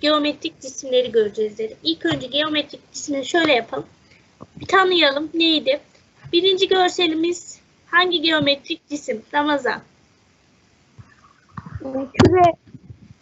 geometrik cisimleri göreceğiz dedim. İlk önce geometrik cismi şöyle yapalım. Bir tanıyalım. Neydi? Birinci görselimiz hangi geometrik cisim? Ramazan. Küre.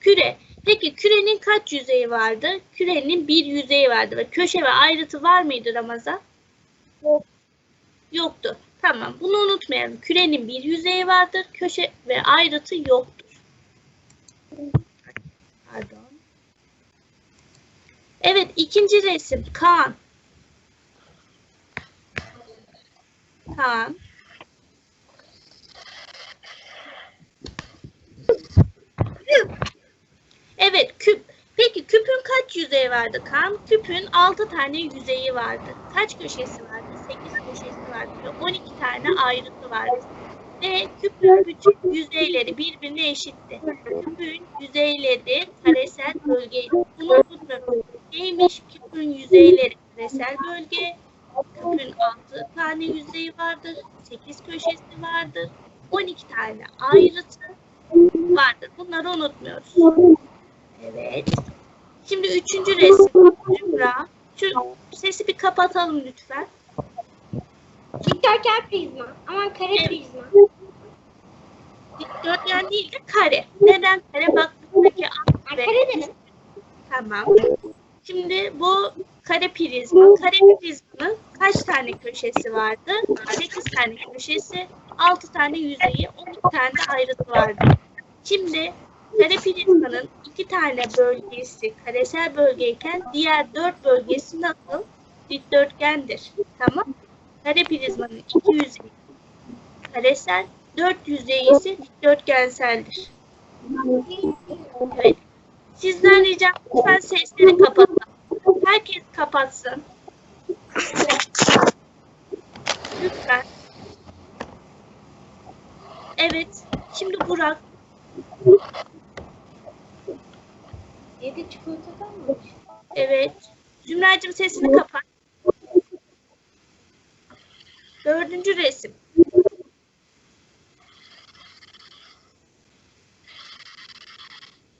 Küre. Peki kürenin kaç yüzeyi vardı? Kürenin bir yüzeyi vardı ve köşe ve ayrıtı var mıydı Ramazan? Yok. Yoktu. Tamam. Bunu unutmayalım. Kürenin bir yüzeyi vardır. Köşe ve ayrıtı yoktur. Pardon. Evet. İkinci resim. Kaan. Kaan. Evet küp. Peki küpün kaç yüzeyi vardı Kaan? Küpün 6 tane yüzeyi vardı. Kaç köşesi vardı? 8 köşesi vardı. ve 12 tane ayrıtı vardı. Ve küpün bütün yüzeyleri birbirine eşitti. Küpün yüzeyleri karesel bölgeydi. Neymiş küpün yüzeyleri karesel bölge? Küpün 6 tane yüzeyi vardır. 8 köşesi vardır. 12 tane ayrıtı vardır. Bunları unutmuyoruz. Evet. Şimdi üçüncü resim. Zümra. Şu sesi bir kapatalım lütfen. Dikdörtgen prizma. Aman kare Evet. prizma. Dikdörtgen değil de kare. Neden kare? Bak buradaki Ha, alt ve- kare dedim. Tamam. Şimdi bu kare prizma. Kare prizmanın kaç tane köşesi vardı? 8 tane köşesi, 6 tane yüzeyi, 12 tane de ayrıtı vardı. Şimdi kare prizmanın 2 tane bölgesi karesel bölgeyken diğer 4 bölgesi nasıl? Dikdörtgendir. Tamam. Kare prizmanın 2 yüzeyi karesel, 4 yüzeyi ise dikdörtgenseldir. Evet. Sizden ricam lütfen sesleri kapatın. Herkes kapatsın. Lütfen. Evet. Şimdi Burak. Yedi çikolatadan mı? Evet. Zümracığım sesini kapat. Dördüncü resim.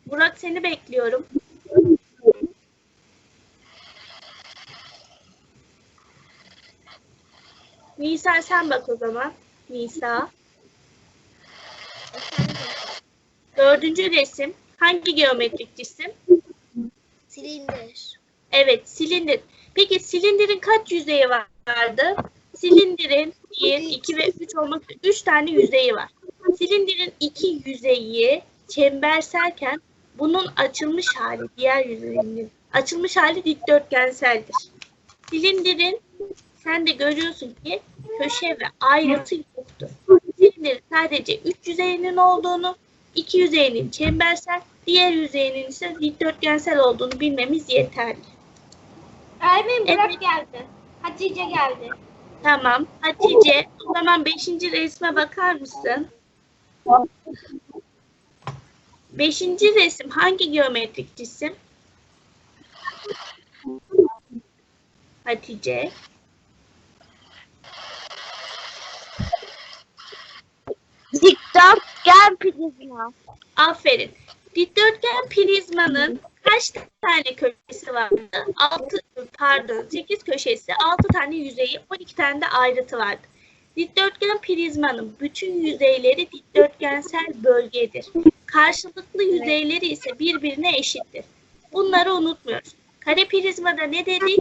Burak seni bekliyorum. Nisa sen bak o zaman. Nisa. Dördüncü resim. Hangi geometrik cisim? Silindir. Evet, silindir. Peki silindirin kaç yüzeyi vardı? Silindirin 1, 2 ve 3 olmak üzere 3 tane yüzeyi var. Silindirin iki yüzeyi çemberselken bunun açılmış hali, diğer yüzeyinin açılmış hali dikdörtgenseldir. Silindirin sen de görüyorsun ki köşe ve ayrıtı yoktur. Silindirin sadece 3 yüzeyinin olduğunu, iki yüzeyinin çembersel, diğer yüzeyinin ise dikdörtgensel olduğunu bilmemiz yeterli. Öğretmenim Burak Evet. geldi. Hatice geldi. Tamam. Hatice, o zaman beşinci resme bakar mısın? Beşinci resim hangi geometrik cisim? Hatice. Dikdörtgen prizma. Aferin. Dikdörtgen prizmanın kaç tane köşesi vardı? 6 pardon 8 köşesi, 6 tane yüzeyi, 12 tane de ayrıtı vardı. Dikdörtgen prizmanın bütün yüzeyleri dikdörtgensel bölgedir. Karşılıklı yüzeyleri ise birbirine eşittir. Bunları unutmuyoruz. Kare prizmada ne dedik?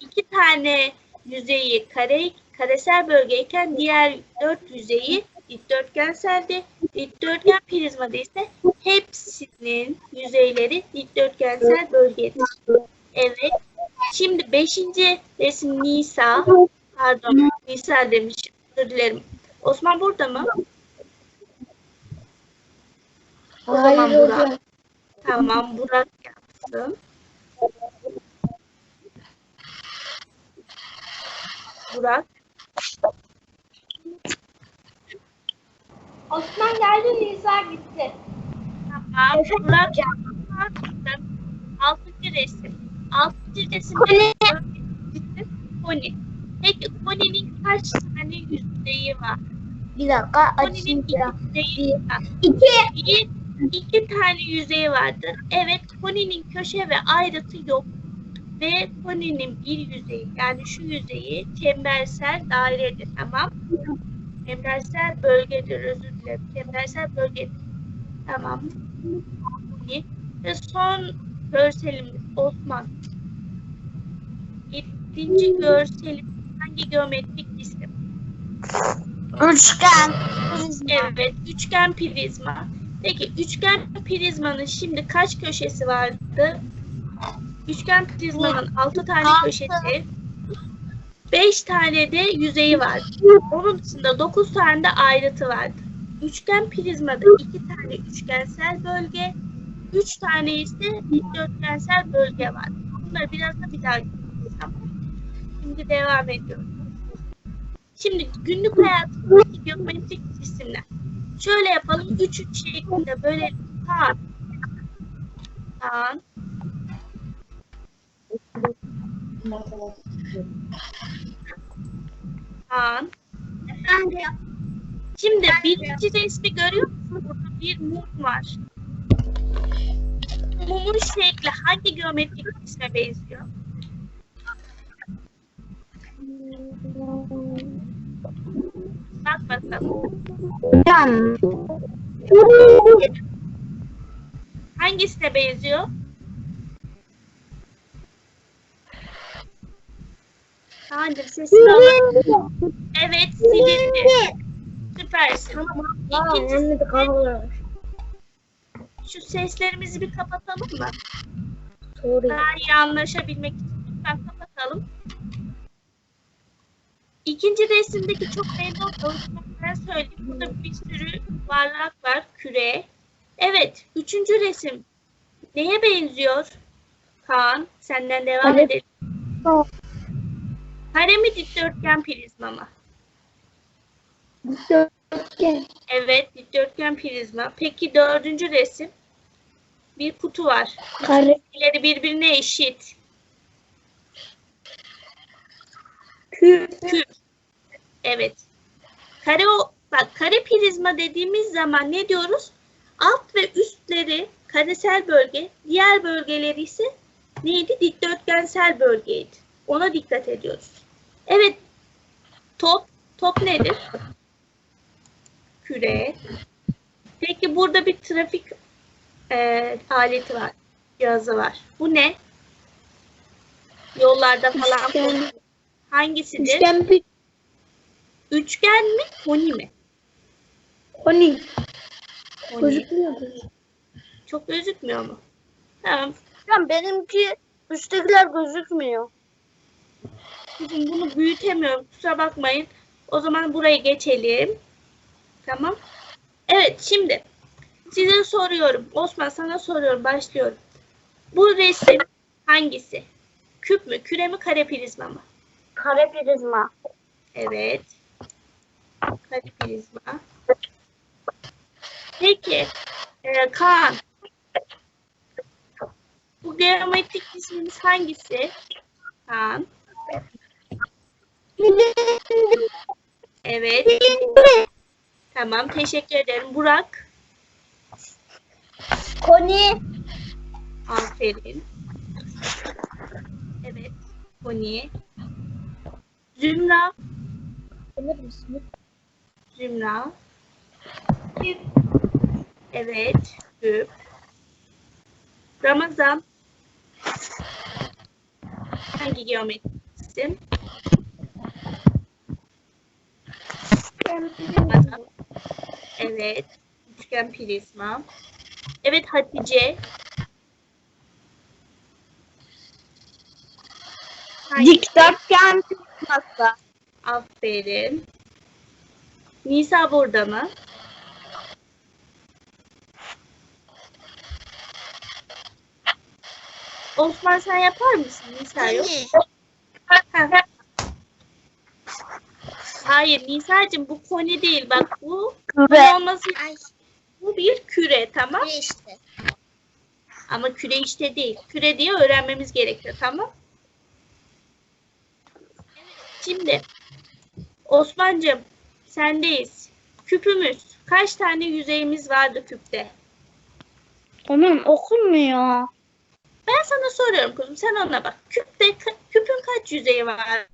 İki tane yüzeyi kare, karesel bölgeyken diğer dört yüzeyi dikdörtgenseldi. Dikdörtgen prizmada ise hepsinin yüzeyleri dikdörtgensel bölgedir. Evet. Şimdi beşinci resim Nisa. Pardon Nisa demişim. Özür dilerim. Osman burada mı? O zaman Burak. Tamam Burak yapsın. Burak. Osman geldi Nisa gitti. Tamam. Burak. Altıncı resim. Altıncı resim. Koni. Koni. Peki Koni'nin kaç tane yüzeyi var? Bir dakika Koni'nin iki yüzeyi var. İki. Bir, iki tane yüzeyi vardır. Evet koninin köşe ve ayrıtı yok. Ve koninin bir yüzeyi yani şu yüzeyi çembersel dairedir. Tamam. Çembersel bölgedir özür dilerim. Çembersel bölgedir. Tamam. Ve son görselimiz Osman. Yedinci görselimiz hangi geometrik cisim? Üçgen. Evet, üçgen prizma. Peki üçgen prizmanın şimdi kaç köşesi vardı? Üçgen prizmanın altı tane Altı. köşesi, beş tane de yüzeyi var. Onun dışında dokuz tane de ayrıtı vardı. Üçgen prizmada iki tane üçgensel bölge, üç tane ise dikdörtgensel bölge var. Bunları biraz da bir daha. Şimdi devam ediyoruz. Şimdi günlük hayatımızdaki geometrik cisimler. Şöyle yapalım. Üç üç şeklinde böyle Kaan. Kaan. Kaan. Şimdi birinci resmi görüyor musun? Burada bir mum var. Mumun şekli hangi geometrik cisme benziyor? Bak bakalım. Yan. Hangisine benziyor? Kaan'cığım sesini alalım. Evet silindir. Süpersin. İkinci, şu seslerimizi bir kapatalım mı? Daha iyi anlaşabilmek için lütfen kapatalım. İkinci resimdeki çok oldu. Ben söyleyeyim. Burada bir sürü varlık var. Küre. Evet. Üçüncü resim. Neye benziyor? Kaan. Senden devam Kare. edelim. Kare mi dikdörtgen prizma mı? Dikdörtgen. Evet. Dikdörtgen prizma. Peki dördüncü resim. Bir kutu var. Kare. Birbirine eşit. Küp. Küp. Evet. Kare o bak kare prizma dediğimiz zaman ne diyoruz? Alt ve üstleri karesel bölge, diğer bölgeleri ise neydi? Dikdörtgensel bölgeydi. Ona dikkat ediyoruz. Evet. Top. Top nedir? Küre. Peki burada bir trafik e, aleti var. Cihazı var. Bu ne? Yollarda falan Üçgen. Hangisidir? Üçgen bir Üçgen mi? Koni mi? koni. Koni. Gözükmüyor. Çok gözükmüyor mu? Tamam. Hocam benimki üsttekiler gözükmüyor. Kızım bunu büyütemiyorum. Kusura bakmayın. O zaman burayı geçelim. Tamam. Evet şimdi size soruyorum. Osman sana soruyorum. Başlıyorum. Bu resim hangisi? Küp mü? Küre mi? Kare prizma mı? Kare prizma. Evet. Kare prizma. Peki. Ee, Kaan. Bu geometrik cismimiz hangisi? Kaan. Evet. Tamam. Teşekkür ederim. Burak. Koni. Aferin. Evet. Koni. Zümra. Bilir misin? Zümra. Evet. Küp. Ramazan. Hangi geometrik isim? Ramazan. Evet. Üçgen prizma. Evet Hatice. Dikdörtgen prizması. Aferin. Nisa burada mı? Osman sen yapar mısın? Nisa yok. Ha. Hayır Nisa'cığım bu koni değil. Bak bu Küre. olması bu bir küre tamam. işte. Ama küre işte değil. Küre diye öğrenmemiz gerekiyor tamam. Şimdi Osman'cığım sendeyiz. Küpümüz. Kaç tane yüzeyimiz vardı küpte? Tamam okunmuyor. Ben sana soruyorum kuzum sen ona bak. Küpte küpün kaç yüzeyi var?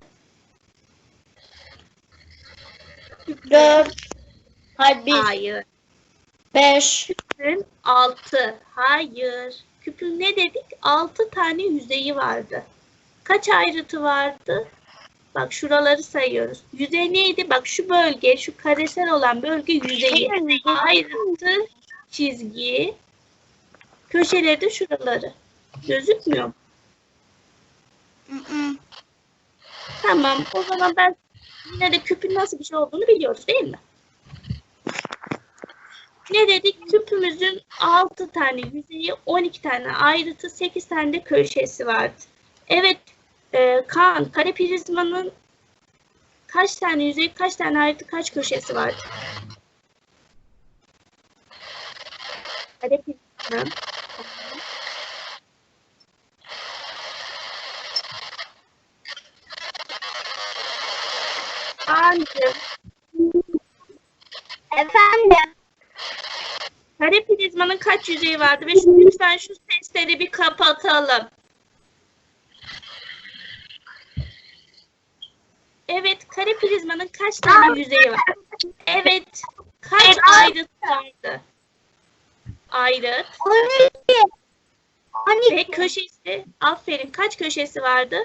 Dört. Hayır bir. Hayır. Beş. Küpün 6. Hayır. Küpün ne dedik? 6 tane yüzeyi vardı. Kaç ayrıtı vardı? Bak şuraları sayıyoruz. Yüzey neydi? Bak şu bölge, şu karesel olan bölge yüzeyi. Ayrıtı, çizgi, köşeleri de şuraları. Gözükmüyor mu? Tamam. O zaman ben yine de küpün nasıl bir şey olduğunu biliyoruz değil mi? Ne dedik? Küpümüzün 6 tane yüzeyi, 12 tane ayrıtı, 8 tane de köşesi vardı. Evet, e, Kaan, kare prizmanın kaç tane yüzeyi, kaç tane ayrıtı, kaç köşesi vardı? Kare prizmanın Kaan'cığım, Efendim. kare prizmanın kaç yüzeyi vardı? Ve şu, lütfen şu sesleri bir kapatalım. Evet, prizmanın kaç tane yüzeyi var? Evet, kaç ayrıt vardı? Ayrıt On iki. On ve iki. köşesi, aferin kaç köşesi vardı?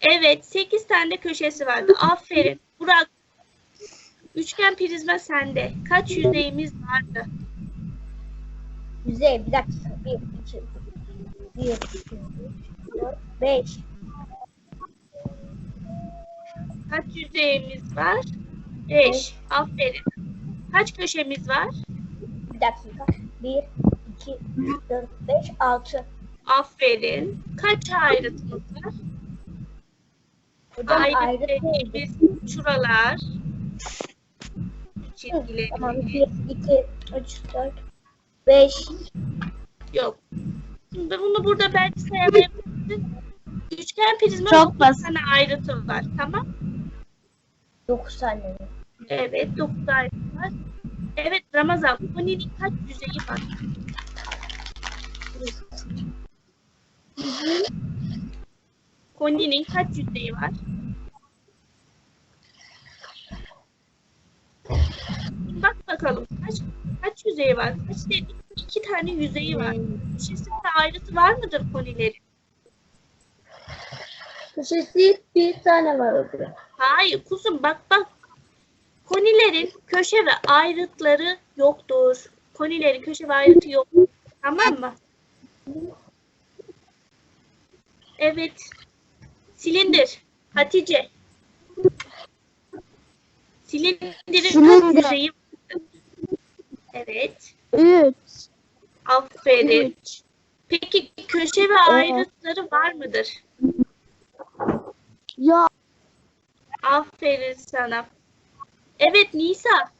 Evet, 8 tane köşesi vardı. Aferin. Burak, üçgen prizma sende. Kaç yüzeyimiz vardı? Yüzey bir dakika. Bir, iki, bir, iki, üç, dört, beş. Kaç yüzeyimiz var? 5. Aferin. Kaç köşemiz var? Bir dakika. Bir, iki, üç, dört, beş, altı. Aferin. Kaç ayrıtımız var? Hocam ayrı dediğimiz şuralar. Çizgilerimiz. Tamam. Bir, iki, üç, dört, beş. Yok. Şimdi bunu burada belki sayamayabilirsin. Üçgen prizma Çok basit. tane ayrıtı var. Tamam. Dokuz tane. mi? Evet. 9 ayrıtı var. Evet Ramazan. Koninin kaç yüzeyi var? Koninin kaç yüzeyi var? Bak bakalım kaç kaç yüzeyi var? Kaç dedik? İki tane yüzeyi var. Köşesinde ayrıtı var mıdır konilerin? Köşesi bir tane var orada. Hayır kuzum bak bak. Konilerin köşe ve ayrıtları yoktur. Konilerin köşe ve ayrıtı yoktur. Tamam mı? Evet. Silindir. Hatice. Silindirin kaç Silindir. yüzeyi vardır? Evet. Üç. Aferin. Peki köşe ve ayrıtları var mıdır? Ya. Aferin sana. Evet Nisa.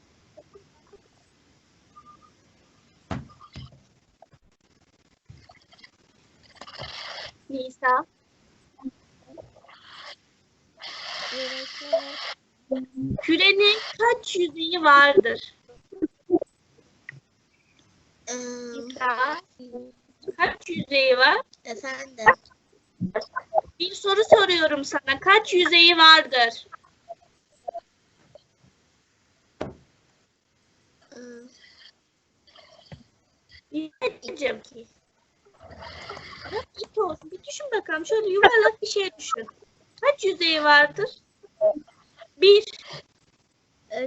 Nisa. Kürenin kaç yüzeyi vardır? Nisa. Kaç yüzeyi var? Efendim. Bir soru soruyorum sana. Kaç yüzeyi vardır? Nihat'cığım. İp olsun. Bir düşün bakalım. Şöyle yuvarlak bir şey düşün. Kaç yüzeyi vardır? Bir.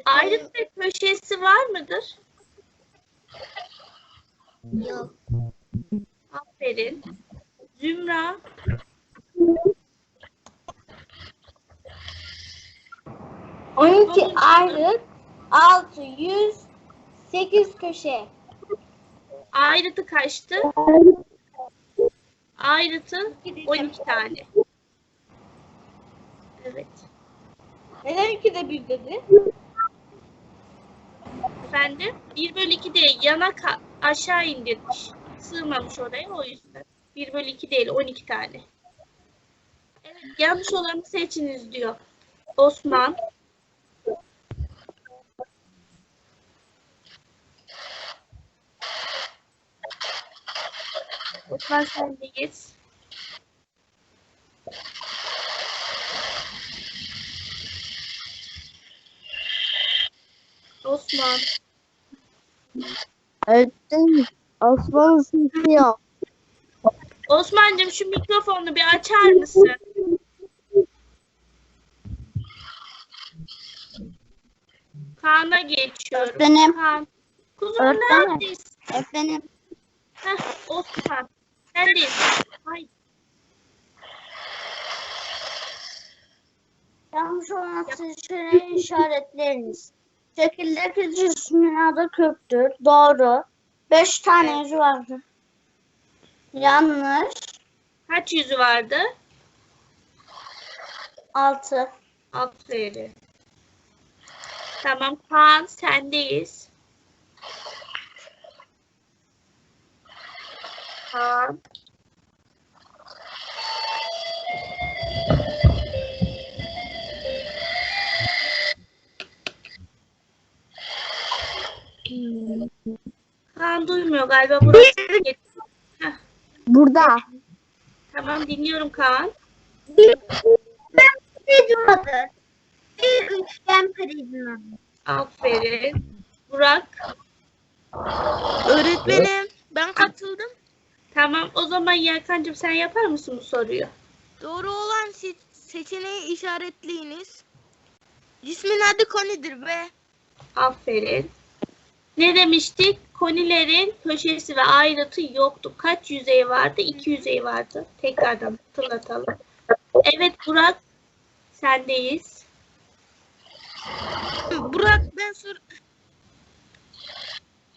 Ayrıt ve köşesi var mıdır? Yok. Aferin. Zümra. On iki ayrıt. Altı yüz. Sekiz köşe. Ayrıtı kaçtı? Ayrıtı 12 tane. Evet. Neden iki de bir dedi? Efendim? 1 bölü 2 değil. Yana aşağı indirmiş. Sığmamış oraya o yüzden. 1 bölü 2 değil. 12 tane. Yanlış olanı seçiniz diyor. Osman. Osman sen de geç. Osman. Öğretmenim Osman ısınıyor. Osman'cığım şu mikrofonu bir açar mısın? Kaan'a geçiyorum. Öğretmenim. Kaan. Kuzum Öğretmenim. neredesin? Efendim. Heh, Osman. Neredesin? Ay, Yanlış olan seçeneği işaretleriniz. Şekildeki cismin adı küptür. Doğru. Beş tane yüzü vardır. Yanlış. kaç yüzü vardı? Altı. Aferin. Tamam Kaan sendeyiz. Kaan. Kaan duymuyor galiba burası. Burada. tamam dinliyorum Kaan. Bir prizmadır. Bir üçgen prizma. Aferin. Burak. Öğretmenim ben katıldım. Tamam o zaman Yerkancığım sen yapar mısın bu soruyu? Doğru olan se- seçeneği işaretleyiniz. Cismin adı konidir ve Aferin. Ne demiştik? Konilerin köşesi ve ayrıtı yoktu. Kaç yüzey vardı? İki yüzey vardı. Tekrardan hatırlatalım. Evet Burak. Sendeyiz. Burak ben sor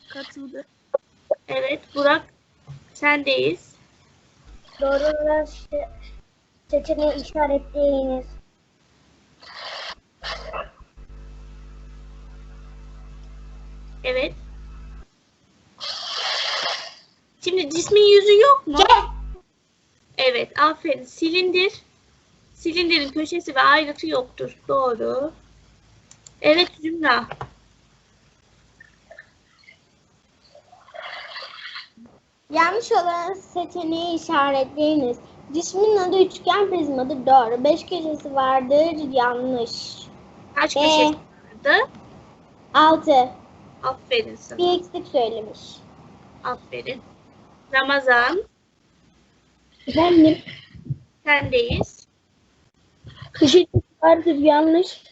katıldı. Evet Burak. Sendeyiz. Doğru olan se- seçeneği işaretleyiniz. Evet. Şimdi cismin yüzü yok mu? Evet, aferin. Silindir. Silindirin köşesi ve ayrıtı yoktur. Doğru. Evet Zümra. Yanlış olan seçeneği işaretleyiniz. Cismin adı üçgen prizmadır. Doğru. Beş köşesi vardır. Yanlış. Kaç köşesi vardı? Altı. Aferin sana. Bir eksik söylemiş. Aferin. Ramazan. Efendim, Sendeyiz. köşesi vardır yanlış.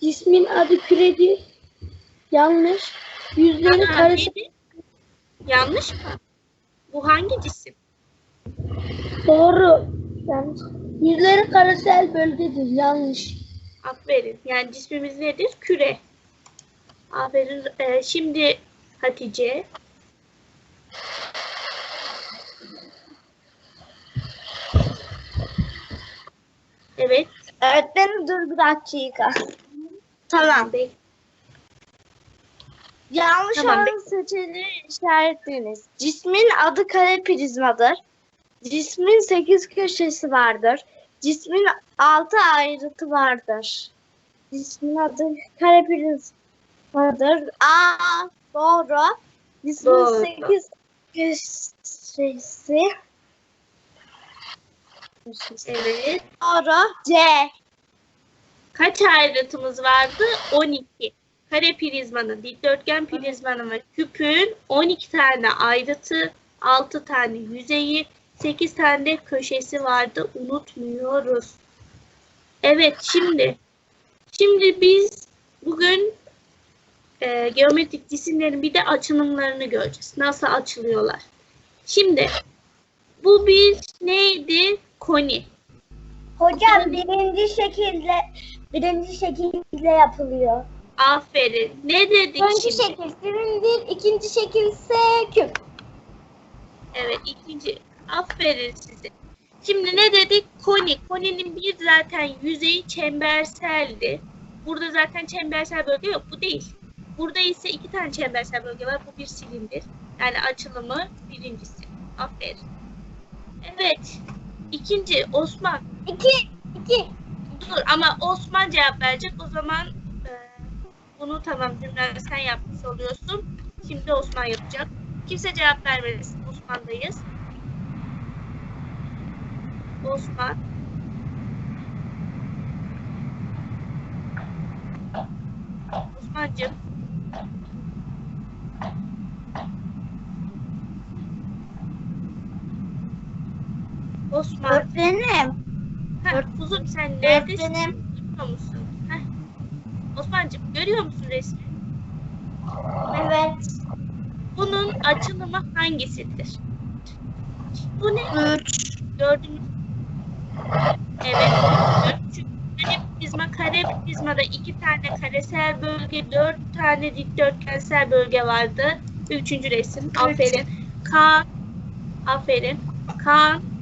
Cismin adı küredir. Yanlış. Yüzleri Aa, karışık. neydi? Yanlış mı? Bu hangi cisim? Doğru. Yanlış. Yüzleri karasel bölgedir. Yanlış. Aferin. Yani cismimiz nedir? Küre. Aferin. Ee, şimdi Hatice. Evet. Öğretmenim dur bir dakika. Tamam. Yanlış Tamam, olan seçeneği işaretleyiniz. Cismin adı kare prizmadır. Cismin sekiz köşesi vardır. Cismin altı ayrıtı vardır. Cismin adı kare prizmadır. Aa doğru. Cismin Doğru. sekiz köşesi Evet. doğru. C. Kaç ayrıtımız vardı? 12. Kare prizmanın, dikdörtgen prizmanın ve küpün 12 tane ayrıtı, 6 tane yüzeyi, 8 tane de köşesi vardı. Unutmuyoruz. Evet şimdi şimdi biz bugün e, geometrik cisimlerin bir de açılımlarını göreceğiz. Nasıl açılıyorlar. Şimdi bu bir neydi? Koni. Hocam birinci şekilde birinci şekilde yapılıyor. Aferin. Ne dedik Birinci şimdi? şekil silindir, ikinci şekil ise küp. Evet ikinci. Aferin size. Şimdi ne dedik? Koni. Koninin bir zaten yüzeyi çemberseldi. Burada zaten çembersel bölge yok. Bu değil. Burada ise iki tane çembersel bölge var. Bu bir silindir. Yani açılımı birincisi. Aferin. Evet. İkinci Osman. İki, iki. Dur ama Osman cevap verecek. O zaman e, bunu tamam Zümra sen yapmış oluyorsun. Şimdi Osman yapacak. Kimse cevap vermesin. Osman'dayız. Osman. Osman'cığım. Osman. Öğretmenim. Kuzum sen neredesin? Öğretmenim. Görüyor musun? Heh. Osman'cığım görüyor musun resmi? Evet. Bunun açılımı hangisidir? Bu ne? 3. Gördünüz mü? Evet. Çünkü Kare prizma, kare prizmada iki tane karesel bölge, dört tane dikdörtgensel bölge vardı. Üçüncü resim. Aferin. Kaan. Aferin. Kaan.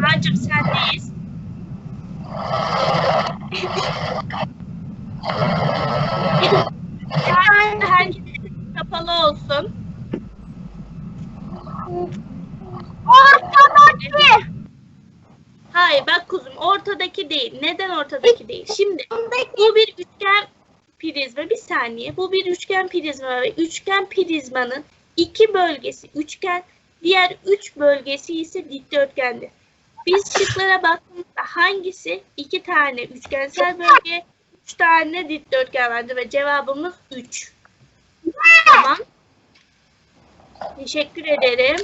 Kaan'cığım sendeyiz. Yani herkesin kapalı olsun. Ortadaki. Hayır bak kuzum ortadaki değil. Neden ortadaki değil? Şimdi bu bir üçgen prizma. Bir saniye. Bu bir üçgen prizma ve üçgen prizmanın iki bölgesi üçgen, diğer üç bölgesi ise dikdörtgendir. Biz şıklara baktığımızda hangisi iki tane üçgensel bölge, üç tane dikdörtgen vardı ve cevabımız 3. Tamam. Teşekkür ederim.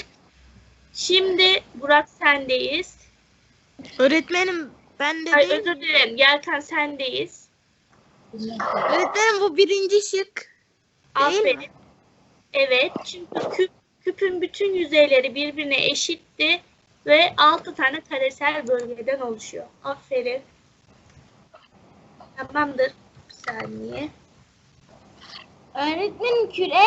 Şimdi Burak sendeyiz. Öğretmenim ben de Ay, değil. özür dilerim. Yelkan sendeyiz. Öğretmenim bu birinci şık. Değil Aferin. mi? Evet. Çünkü küp, küpün bütün yüzeyleri birbirine eşitti ve 6 tane karesel bölgeden oluşuyor. Aferin. Tamamdır. Bir saniye. Öğretmenim küre